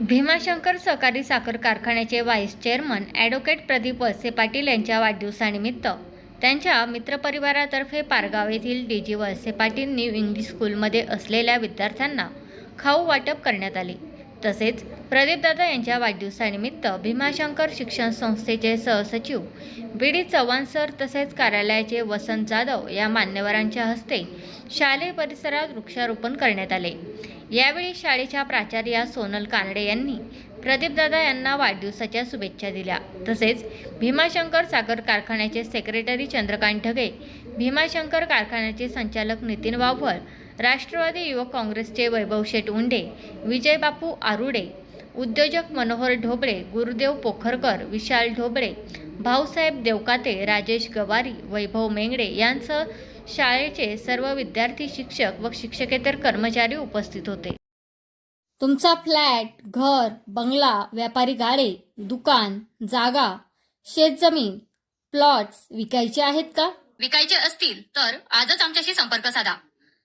भीमाशंकर सहकारी साखर कारखान्याचे vice chairman advocate Pradeep Walse Patil यांच्या वाढदिवसानिमित्त त्यांच्या मित्रपरिवारातर्फे पारगाव येथील D G Walse Patil new English स्कूलमध्ये असलेल्या विद्यार्थ्यांना खाऊ वाटप करण्यात आले. तसेच प्रदीपदादा यांच्या वाढदिवसानिमित्त भीमाशंकर शिक्षण संस्थेचे सहसचिव बी डी चव्हाण सर तसेच कार्यालयाचे वसंत जाधव या मान्यवरांच्या हस्ते शालेय परिसरात वृक्षारोपण करण्यात आले. यावेळी शाळेच्या प्राचार्या सोनल कानडे यांनी प्रदीपदादा यांना वाढदिवसाच्या शुभेच्छा दिल्या. तसेच भीमाशंकर साखर कारखान्याचे सेक्रेटरी चंद्रकांत ढगे भीमाशंकर कारखान्याचे संचालक नितीन वावर राष्ट्रवादी युवक काँग्रेसचे वैभव शेठ उंडे विजय बापू आरुडे उद्योजक मनोहर ढोबळे गुरुदेव पोखरकर विशाल ढोबळे भाऊसाहेब देवकाते राजेश गवारी वैभव मेंगडे यांसह शाळेचे सर्व विद्यार्थी शिक्षक व शिक्षकेतर कर्मचारी उपस्थित होते. तुमचा फ्लॅट घर बंगला व्यापारी गाडे दुकान जागा शेतजमीन प्लॉट्स विकायचे आहेत का? विकायचे असतील तर आजच आमच्याशी संपर्क साधा.